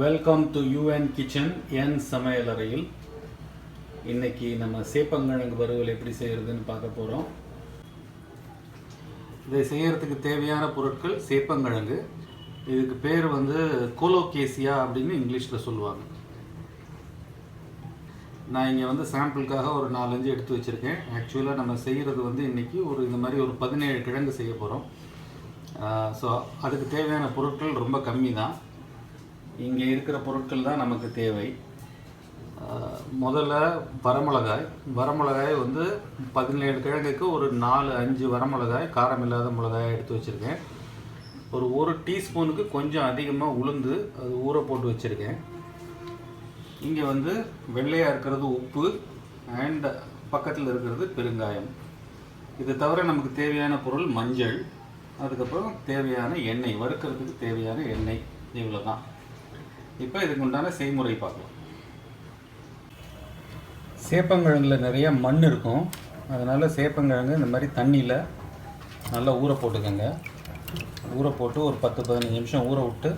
Welcome to UN kitchen என் சமையலறையில் இன்னைக்கு நம்ம சேப்பங்கிழங்கு வறுவல் எப்படி செய்யறதுன்னு பார்க்க போகிறோம் இதை செய்யறதுக்கு தேவையான பொருட்கள் சேப்பங்கிழங்கு. இதுக்கு பேர் வந்து கோலோகேசியா அப்படின்னு இங்கிலீஷில் சொல்லுவாங்க. நான் இங்கே வந்து சாம்பிளுக்காக ஒரு நாலஞ்சு எடுத்து வச்சுருக்கேன். ஆக்சுவலாக நம்ம செய்கிறது வந்து இன்றைக்கி ஒரு இந்த மாதிரி ஒரு பதினேழு கிழங்கு செய்ய போகிறோம் ஸோ அதுக்கு தேவையான பொருட்கள் ரொம்ப கம்மி தான் இங்கே இருக்கிற பொருட்கள் தான் நமக்கு தேவை. முதல்ல வரமிளகாய். வரமிளகாய் வந்து பதினேழு கிழங்குக்கு ஒரு நாலு அஞ்சு வரமிளகாய் காரம் இல்லாத மிளகாய் எடுத்து வச்சுருக்கேன். ஒரு ஒரு டீஸ்பூனுக்கு கொஞ்சம் அதிகமாக உளுந்து அது ஊற போட்டு வச்சுருக்கேன். இங்கே வந்து வெள்ளையாக இருக்கிறது உப்பு அண்ட் பக்கத்தில் இருக்கிறது பெருங்காயம். இது தவிர நமக்கு தேவையான பொருள் மஞ்சள். அதுக்கப்புறம் தேவையான எண்ணெய் வறுக்கிறதுக்கு தேவையான எண்ணெய். இவ்வளோ தான் இப்போ இதுக்கு உண்டான செய்முறை பார்க்கலாம். சேப்பங்கிழங்குல நிறைய மண் இருக்கும். அதனால் சேப்பங்கிழங்கு இந்த மாதிரி தண்ணியில் நல்லா ஊற போட்டுக்கோங்க. ஊற போட்டு ஒரு பத்து பதினஞ்சு நிமிஷம் ஊற விட்டு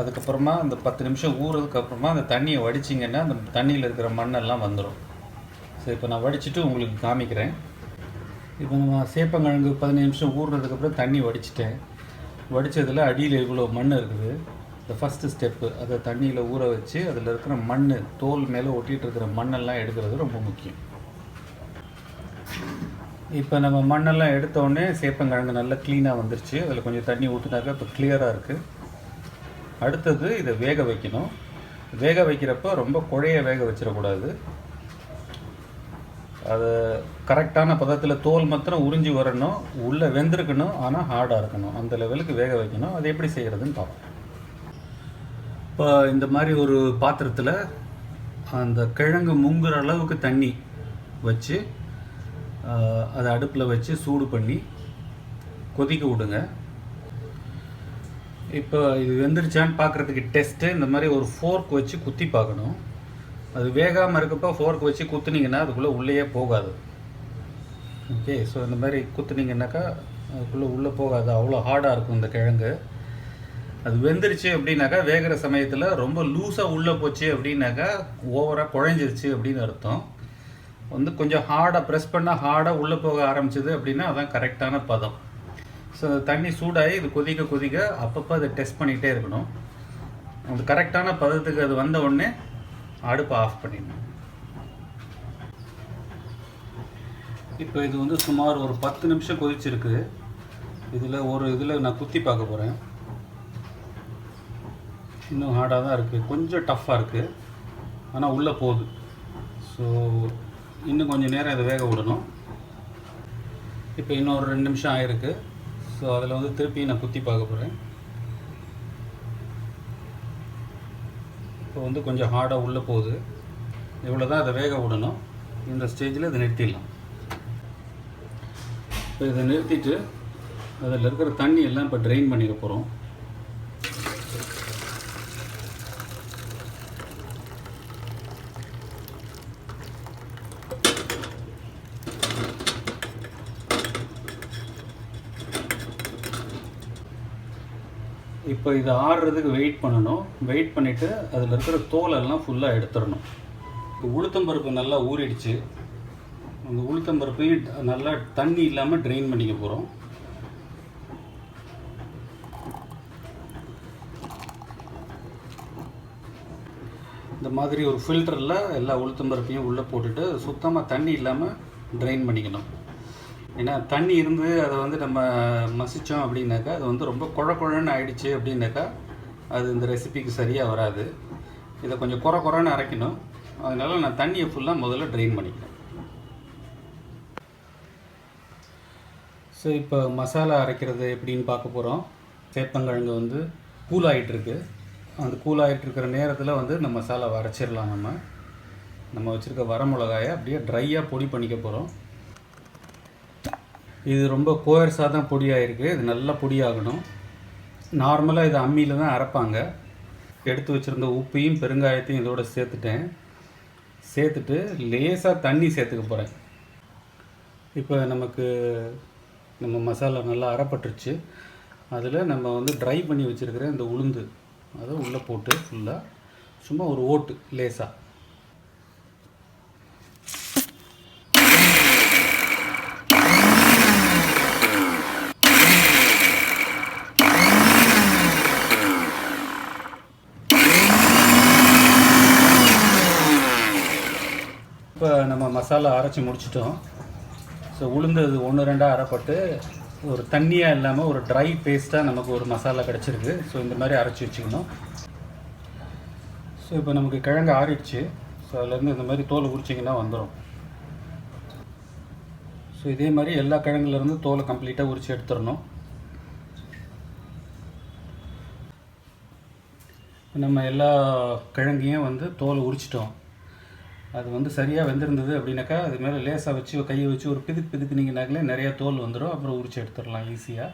அதுக்கப்புறமா அந்த பத்து நிமிஷம் ஊறதுக்கப்புறமா அந்த தண்ணியை வடிச்சிங்கன்னா அந்த தண்ணியில் இருக்கிற மண்ணெல்லாம் வந்துடும் சரி இப்போ நான் வடிச்சிட்டு உங்களுக்கு காமிக்கிறேன். இப்போ நம்ம சேப்பங்கிழங்கு பதினஞ்சு நிமிஷம் ஊறுறதுக்கப்புறம் தண்ணி வடிச்சிட்டேன். வடித்ததில் அடியில் இவ்வளோ மண் இருக்குது. இந்த ஃபஸ்ட்டு ஸ்டெப்பு அதை தண்ணியில் ஊற வச்சு அதில் இருக்கிற மண் தோல் மேலே ஒட்டிகிட்டு இருக்கிற மண்ணெல்லாம் எடுக்கிறது ரொம்ப முக்கியம். இப்போ நம்ம மண்ணெல்லாம் எடுத்தோடனே சேப்பங்கிழங்கு நல்லா க்ளீனாக வந்துருச்சு. அதில் கொஞ்சம் தண்ணி ஊற்றினாக்கா இப்போ கிளியராக இருக்குது அடுத்தது இதை வேக வைக்கணும். வேக வைக்கிறப்ப ரொம்ப குழைய வேக வச்சிடக்கூடாது. அது கரெக்டான பதத்தில் தோல் மாத்திரம் உறிஞ்சி வரணும். உள்ளே வெந்திருக்கணும் ஆனால் ஹார்டாக இருக்கணும். அந்த லெவலுக்கு வேக வைக்கணும். அது எப்படி செய்கிறதுன்னு பார்ப்போம். இப்போ இந்த மாதிரி ஒரு பாத்திரத்தில் அந்த கிழங்கு முங்குற அளவுக்கு தண்ணி வச்சு அதை அடுப்பில் வச்சு சூடு பண்ணி கொதிக்க விடுங்க. இப்போ இது வெந்துருச்சான்னு பார்க்குறதுக்கு டெஸ்ட்டு. இந்த மாதிரி ஒரு ஃபோர்க் வச்சு குத்தி பார்க்கணும். அது வேகாமல் இருக்கப்போ ஃபோர்க் வச்சு குத்துனீங்கன்னா அதுக்குள்ளே உள்ளேயே போகாது. ஓகே ஸோ இந்த மாதிரி குத்துனீங்கன்னாக்கா அதுக்குள்ளே உள்ளே போகாது. அவ்வளோ ஹார்டாக இருக்கும் இந்த கிழங்கு. அது வெந்துருச்சு அப்படின்னாக்கா வேகிற சமயத்தில் ரொம்ப லூஸாக உள்ளே போச்சு அப்படின்னாக்கா ஓவராக குழஞ்சிருச்சு அப்படின்னு அர்த்தம். வந்து கொஞ்சம் ஹார்டாக ப்ரெஸ் பண்ணால் ஹார்டாக உள்ளே போக ஆரம்பிச்சது அப்படின்னா அதான் கரெக்டான பதம். ஸோ தண்ணி சூடாகி இது கொதிக்க கொதிக்க அப்பப்போ அதை டெஸ்ட் பண்ணிகிட்டே இருக்கணும். அந்த கரெக்டான பதத்துக்கு அது வந்த உடனே அடுப்பை ஆஃப் பண்ணிடணும். இப்போ இது வந்து சுமார் ஒரு பத்து நிமிஷம் கொதிச்சிருக்கு. இதில் ஒரு இதில் நான் குத்தி பார்க்க போகிறேன் இன்னும் ஹார்டாக தான் இருக்குது கொஞ்சம் டஃப்பாக இருக்குது ஆனால் உள்ளே போகுது. ஸோ இன்னும் கொஞ்சம் நேரம் இதை வேக விடணும். இப்போ இன்னும் ஒரு ரெண்டு நிமிஷம் ஆயிருக்கு. ஸோ அதில் வந்து திருப்பி நான் குத்தி பார்க்க போகிறேன் இப்போ வந்து கொஞ்சம் ஹார்டாக உள்ளே போகுது. இவ்வளோ தான் அதை வேக விடணும். இந்த ஸ்டேஜில் இதை நிறுத்திடலாம். இப்போ இதை நிறுத்திட்டு அதில் இருக்கிற தண்ணி எல்லாம் இப்போ ட்ரெயின் பண்ணிட போகிறோம் இப்போ இதை ஆடுறதுக்கு வெயிட் பண்ணணும். வெயிட் பண்ணிவிட்டு அதில் இருக்கிற தோலெல்லாம் ஃபுல்லாக எடுத்துடணும். இப்போ உளுத்தம்பருப்பு நல்லா ஊறிடுச்சு. அந்த உளுத்தம்பருப்பையும் நல்லா தண்ணி இல்லாமல் ட்ரெயின் பண்ணிக்க போகிறோம் இந்த மாதிரி ஒரு ஃபில்டரில் எல்லா உளுத்தம்பருப்பையும் உள்ளே போட்டுட்டு சுத்தமாக தண்ணி இல்லாமல் ட்ரெயின் பண்ணிக்கணும். ஏன்னா தண்ணி இருந்து அதை வந்து நம்ம மசித்தோம் அப்படின்னாக்கா அது வந்து ரொம்ப குழ குழன்னு ஆயிடுச்சு அப்படின்னாக்கா அது இந்த ரெசிபிக்கு சரியாக வராது. இதை கொஞ்சம் குறை குறைன்னு அரைக்கணும். அதனால் நான் தண்ணியை ஃபுல்லாக முதல்ல ட்ரெயின் பண்ணிக்கிறேன். ஸோ இப்போ மசாலா அரைக்கிறது எப்படின்னு பார்க்க போகிறோம் சேப்பங்கிழங்கு வந்து கூல் ஆகிட்டுருக்கு அந்த கூல் ஆகிட்டுருக்கிற நேரத்தில் வந்து இந்த மசாலாவை அரைச்சிடலாம் நம்ம. நம்ம வச்சுருக்க வரமிளகாயை அப்படியே ட்ரையாக பொடி பண்ணிக்க போகிறோம் இது ரொம்ப கோயர்ஸாக தான் பொடியாகிருக்கு இது நல்லா பொடியாகணும். நார்மலாக இது அம்மியில் தான் அரைப்பாங்க. எடுத்து வச்சுருந்த உப்பையும் பெருங்காயத்தையும் இதோட சேர்த்துட்டேன். சேர்த்துட்டு லேசாக தண்ணி சேர்த்துக்க போகிறேன் இப்போ நமக்கு நம்ம மசாலா நல்லா அரைப்பட்டுருச்சு. அதில் நம்ம வந்து ட்ரை பண்ணி வச்சுருக்கிற இந்த உளுந்து அதை உள்ளே போட்டு ஃபுல்லாக சும்மா ஒரு ஓட்டு லேசாக இப்போ நம்ம மசாலா அரைச்சி முடிச்சிட்டோம். ஸோ உளுந்து அது ஒன்று ரெண்டாக அரைப்பட்டு ஒரு தண்ணியாக இல்லாமல் ஒரு ட்ரை பேஸ்ட்டாக நமக்கு ஒரு மசாலா கிடச்சிருக்கு. ஸோ இந்த மாதிரி அரைச்சி வச்சுக்கணும். ஸோ இப்போ நமக்கு கிழங்கு ஆறிடுச்சு. ஸோ அதுலேருந்து இந்த மாதிரி தோல் உரிச்சிங்கன்னா வந்துடும் ஸோ இதே மாதிரி எல்லா கிழங்குலேருந்து தோலை கம்ப்ளீட்டாக உரித்து எடுத்துடணும். நம்ம எல்லா கிழங்கையும் வந்து தோலை உரிச்சிட்டோம். அது வந்து சரியாக வெந்திருந்தது அப்படின்னாக்கா அது மேலே லேசாக வச்சு கையை வச்சு ஒரு பிதுக்கு பிதுக்குனீங்கனாங்களே நிறையா தோல் வந்துடும் அப்புறம் உரிச்சு எடுத்துடலாம் ஈஸியாக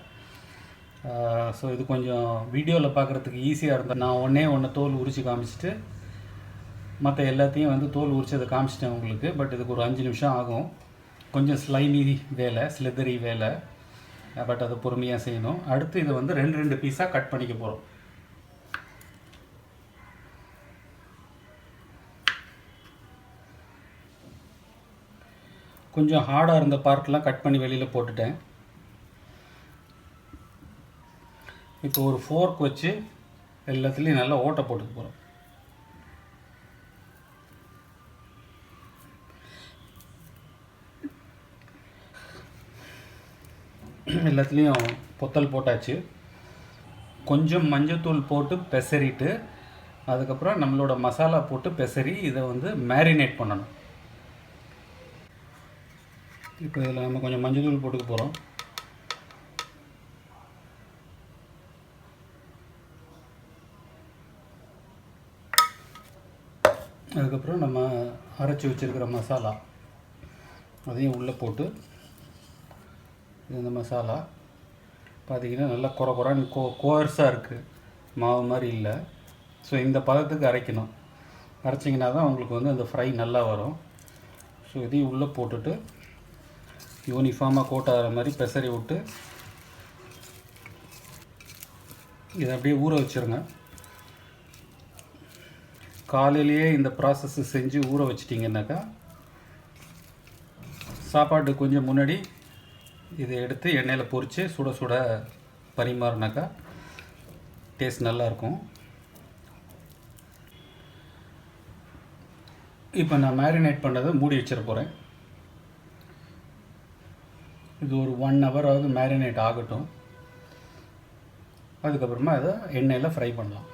ஸோ இது கொஞ்சம் வீடியோவில் பார்க்குறதுக்கு ஈஸியாக இருந்தால் நான் ஒன்றே ஒன்று தோல் உரித்து காமிச்சிட்டு மற்ற எல்லாத்தையும் வந்து தோல் உரிச்சு அதை காமிச்சிட்டேன் உங்களுக்கு. பட் இதுக்கு ஒரு அஞ்சு நிமிஷம் ஆகும். கொஞ்சம் ஸ்லைமி வேலை ஸ்லெதரி வேலை. பட் அதை பொறுமையாக செய்யணும். அடுத்து இதை வந்து ரெண்டு ரெண்டு பீஸாக கட் பண்ணிக்க போகிறோம் கொஞ்சம் ஹார்டாக இருந்த பார்ட்லாம் கட் பண்ணி வெளியில் போட்டுட்டேன். இப்போ ஒரு ஃபோர்க் வச்சு எல்லாத்துலேயும் நல்லா ஓட்டை போட்டுக்க போகிறோம் எல்லாத்துலேயும் பொத்தல் போட்டாச்சு. கொஞ்சம் மஞ்சத்தூள் போட்டு பெசரிட்டு அதுக்கப்புறம் நம்மளோட மசாலா போட்டு பெசரி இதை வந்து மேரினேட் பண்ணணும். இப்போ இதில் நம்ம கொஞ்சம் மஞ்சள் தூள் போட்டுக்க போகிறோம். அதுக்கப்புறம் நம்ம அரைச்சி வச்சுருக்கிற மசாலா அதையும் உள்ளே போட்டு இந்த மசாலா பார்த்திங்கன்னா நல்லா குறை குறான்னு கோ கோர்ஸாக இருக்குது. மாவு மாதிரி இல்லை. ஸோ இந்த பதத்துக்கு அரைக்கணும். அரைச்சிங்கன்னா தான் உங்களுக்கு வந்து அந்த ஃப்ரை நல்லா வரும். ஸோ இதையும் உள்ளே போட்டுட்டு யூனிஃபார்மாக கோட் ஆகிற மாதிரி பெசரி விட்டு இதை அப்படியே ஊற வச்சுருங்க. காலையிலேயே இந்த ப்ராசஸ் செஞ்சு ஊற வச்சிட்டிங்கன்னாக்கா சாப்பாடு கொஞ்சம் முன்னாடி இதை எடுத்து எண்ணெயில் பொரித்து சுட சுட பரிமாறினாக்கா டேஸ்ட் நல்லாயிருக்கும். இப்போ நான் மேரினேட் பண்ணதை மூடி வச்சிட போகிறேன் இது ஒரு ஒன் ஹவராவது மேரினேட் ஆகட்டும். அதுக்கப்புறமா அதை எண்ணெயில் ஃப்ரை பண்ணலாம்.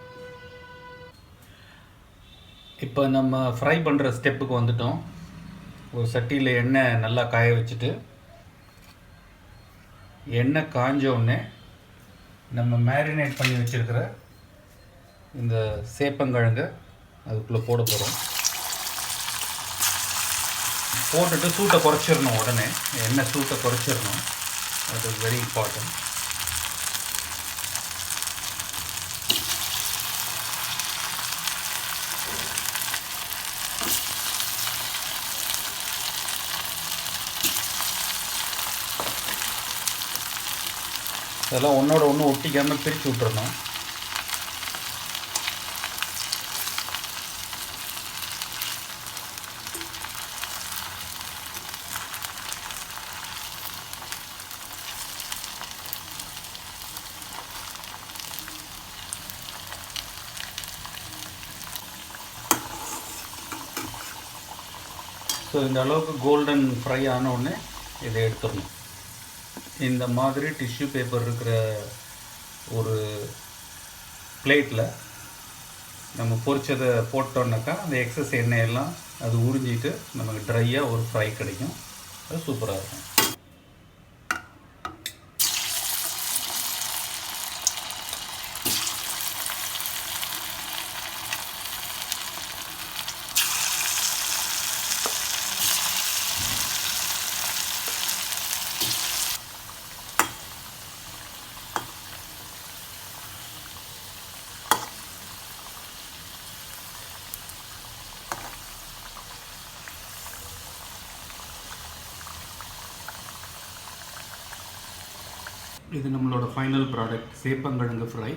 இப்போ நம்ம ஃப்ரை பண்ணுற ஸ்டெப்புக்கு வந்துட்டோம். ஒரு சட்டியில் எண்ணெய் நல்லா காய வச்சுட்டு எண்ணெய் காஞ்ச உடனே நம்ம மேரினேட் பண்ணி வச்சுருக்கிற இந்த சேப்பங்கிழங்கு அதுக்குள்ளே போட போகிறோம் போட்டுட்டு சூட்டை குறைச்சிடணும் உடனே. எண்ணெய் சூட்டை குறைச்சிடணும். அது வெரி இம்பார்ட்டன்ட் அதெல்லாம் ஒன்றோட ஒன்று ஒட்டிக்காமல் பிரித்து விட்டுறணும். ஸோ இந்த அளவுக்கு கோல்டன் ஃப்ரை ஆன உடனே இதை எடுத்துடணும். இந்த மாதிரி டிஷ்யூ பேப்பர் இருக்கிற ஒரு பிளேட்டில் நம்ம பொரிச்சதை போட்டோன்னாக்கா அந்த எக்ஸஸ் எண்ணெயெல்லாம் அது உறிஞ்சிட்டு நமக்கு ட்ரையாக ஒரு ஃப்ரை கிடைக்கும். அது சூப்பராக இருக்கும். இது நம்மளோட ஃபைனல் ப்ராடக்ட் சேப்பங்கிழங்கு ஃப்ரை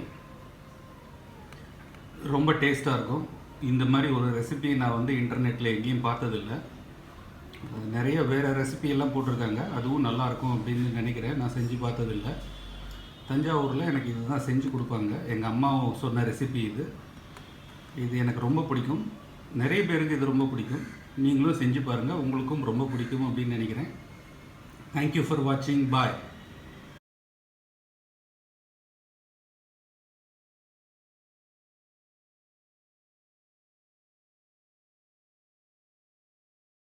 ரொம்ப டேஸ்ட்டாக இருக்கும். இந்த மாதிரி ஒரு ரெசிபி நான் வந்து இன்டர்நெட்டில் எங்கேயும் பார்த்ததில்ல. நிறைய வேறு ரெசிபியெல்லாம் போட்டிருக்காங்க. அதுவும் நல்லாயிருக்கும் அப்படின்னு நினைக்கிறேன். நான் செஞ்சு பார்த்ததில்ல. தஞ்சாவூரில் எனக்கு இதுதான் செஞ்சு கொடுப்பாங்க. எங்கள் அம்மா சொன்ன ரெசிபி இது. இது எனக்கு ரொம்ப பிடிக்கும். நிறைய பேருக்கு இது ரொம்ப பிடிக்கும். நீங்களும் செஞ்சு பாருங்கள் உங்களுக்கும் ரொம்ப பிடிக்கும் அப்படின்னு நினைக்கிறேன். தேங்க்யூ ஃபார் வாட்சிங் பாய்